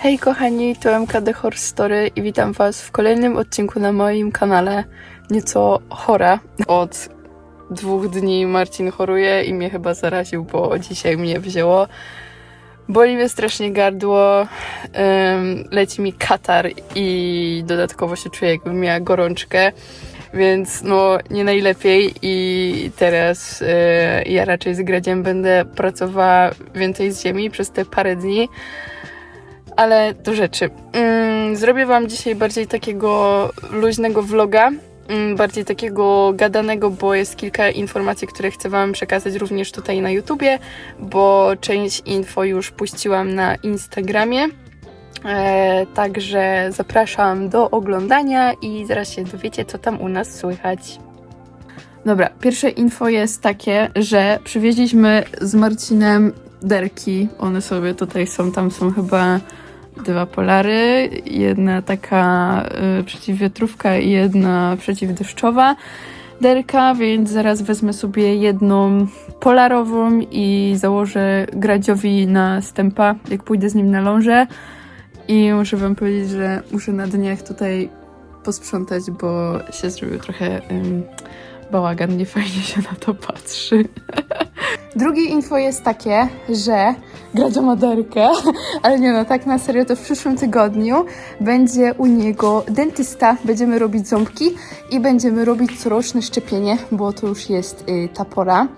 Hej kochani, to MKD Horror Story i witam was w kolejnym odcinku na moim kanale Nieco chora. Od dwóch dni Marcin choruje i mnie chyba zaraził, bo dzisiaj mnie wzięło. Boli mnie strasznie gardło, leci mi katar i dodatkowo się czuję jakbym miała gorączkę, więc no nie najlepiej i teraz e, ja raczej z Gradziem będę pracowała więcej z ziemi przez te parę dni, ale do rzeczy. Mm, zrobię wam dzisiaj bardziej takiego luźnego vloga, mm, bardziej takiego gadanego, bo jest kilka informacji, które chcę wam przekazać również tutaj na YouTubie, bo część info już puściłam na Instagramie. E, także zapraszam do oglądania i zaraz się dowiecie, co tam u nas słychać. Dobra, pierwsze info jest takie, że przywieźliśmy z Marcinem derki. One sobie tutaj są, tam są chyba dwa polary. Jedna taka y, przeciwwiatrówka i jedna przeciwdeszczowa derka, więc zaraz wezmę sobie jedną polarową i założę Gradziowi na stępa, jak pójdę z nim na lążę. I muszę wam powiedzieć, że muszę na dniach tutaj posprzątać, bo się zrobił trochę ym, bałagan, nie fajnie się na to patrzy. Drugie info jest takie, że Gradzio ma derkę, ale nie no, tak na serio, to w przyszłym tygodniu będzie u niego dentysta, będziemy robić ząbki i będziemy robić coroczne szczepienie, bo to już jest y, ta pora.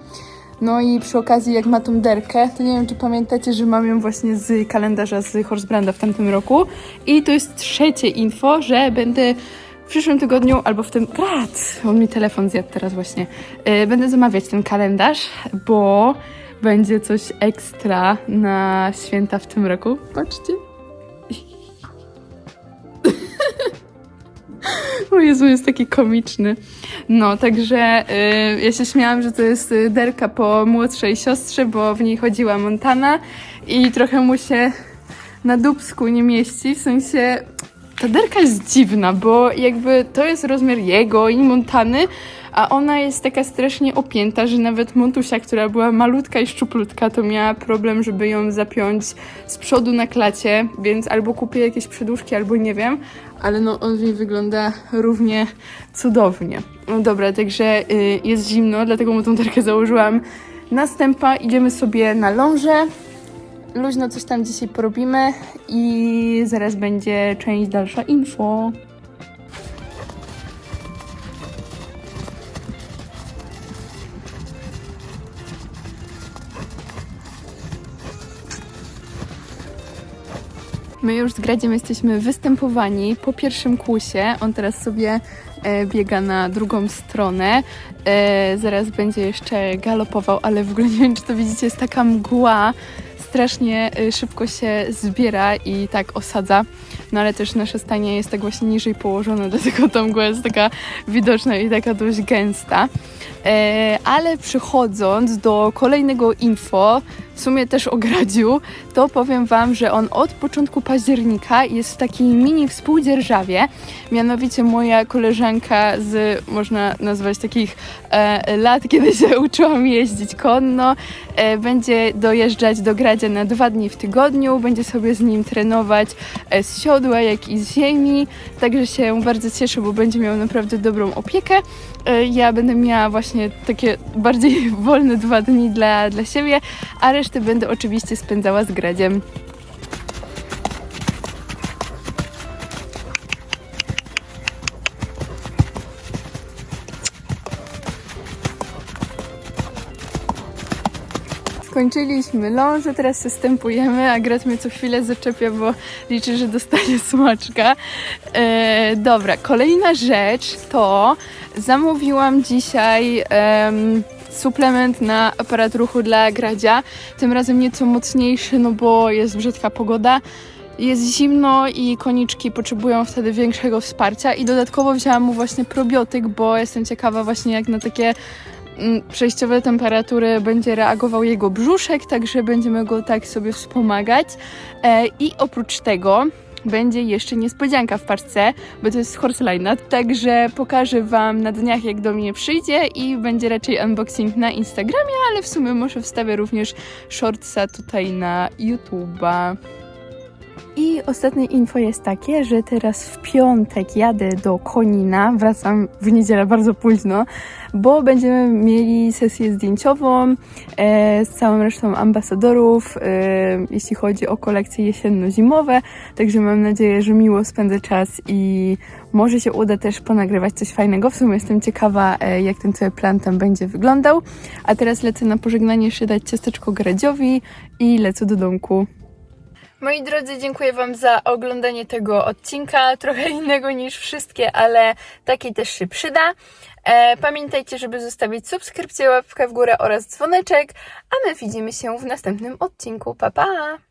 No i przy okazji, jak ma tą derkę, to nie wiem, czy pamiętacie, że mam ją właśnie z kalendarza z Horsebranda w tamtym roku. I to jest trzecie info, że będę w przyszłym tygodniu albo w tym. Grat! On mi telefon zjadł teraz właśnie. Yy, będę zamawiać ten kalendarz, bo będzie coś ekstra na święta w tym roku. Patrzcie. O Jezu, jest taki komiczny. No, także y, ja się śmiałam, że to jest y, derka po młodszej siostrze, bo w niej chodziła Montana i trochę mu się na dubsku nie mieści, w sensie ta derka jest dziwna, bo jakby to jest rozmiar jego i Montany, a ona jest taka strasznie opięta, że nawet Montusia, która była malutka i szczuplutka, to miała problem, żeby ją zapiąć z przodu na klacie, więc albo kupię jakieś przedłużki, albo nie wiem, ale no on w wygląda równie cudownie. No dobra, także y, jest zimno, dlatego mu tą derkę założyłam. Następna idziemy sobie na lążę. Luźno coś tam dzisiaj porobimy i zaraz będzie część dalsza info. My już z Gradziem jesteśmy występowani po pierwszym kursie. On teraz sobie e, biega na drugą stronę. E, zaraz będzie jeszcze galopował, ale w ogóle nie wiem, czy to widzicie, jest taka mgła. Strasznie e, szybko się zbiera i tak osadza. No ale też nasze stanie jest tak właśnie niżej położone, dlatego ta mgła jest taka widoczna i taka dość gęsta. E, ale przechodząc do kolejnego info, w sumie też o Gradziu, to powiem Wam, że on od początku października jest w takiej mini współdzierżawie. Mianowicie moja koleżanka z, można nazwać takich e, lat, kiedy się uczyłam jeździć konno, e, będzie dojeżdżać do Gradzia na dwa dni w tygodniu, będzie sobie z nim trenować e, z siodła, jak i z ziemi. Także się bardzo cieszę, bo będzie miał naprawdę dobrą opiekę. E, Ja będę miała właśnie takie bardziej wolne dwa dni dla, dla siebie, a resztę będę oczywiście spędzała z Gradziem. Skończyliśmy lążę, teraz zastępujemy, a Grać mnie co chwilę zaczepia, bo liczy, że dostanie smaczka. E, dobra, kolejna rzecz to zamówiłam dzisiaj em, suplement na aparat ruchu dla Gradzia. Tym razem nieco mocniejszy, no bo jest brzydka pogoda. Jest zimno i koniczki potrzebują wtedy większego wsparcia i dodatkowo wzięłam mu właśnie probiotyk, bo jestem ciekawa właśnie jak na takie mm, przejściowe temperatury będzie reagował jego brzuszek, także będziemy go tak sobie wspomagać. E, I oprócz tego będzie jeszcze niespodzianka w parce, bo to jest horseline, także pokażę Wam na dniach jak do mnie przyjdzie i będzie raczej unboxing na Instagramie, ale w sumie może wstawię również shortsa tutaj na YouTube'a. I ostatnie info jest takie, że teraz w piątek jadę do Konina, wracam w niedzielę bardzo późno, bo będziemy mieli sesję zdjęciową e, z całą resztą ambasadorów, e, jeśli chodzi o kolekcje jesienno-zimowe, także mam nadzieję, że miło spędzę czas i może się uda też ponagrywać coś fajnego. W sumie jestem ciekawa, e, jak ten cały plan tam będzie wyglądał. A teraz lecę na pożegnanie jeszcze dać ciasteczko Gradziowi i lecę do domku. Moi drodzy, dziękuję Wam za oglądanie tego odcinka. Trochę innego niż wszystkie, ale taki też się przyda. E, pamiętajcie, żeby zostawić subskrypcję, łapkę w górę oraz dzwoneczek, a my widzimy się w następnym odcinku. Pa, pa!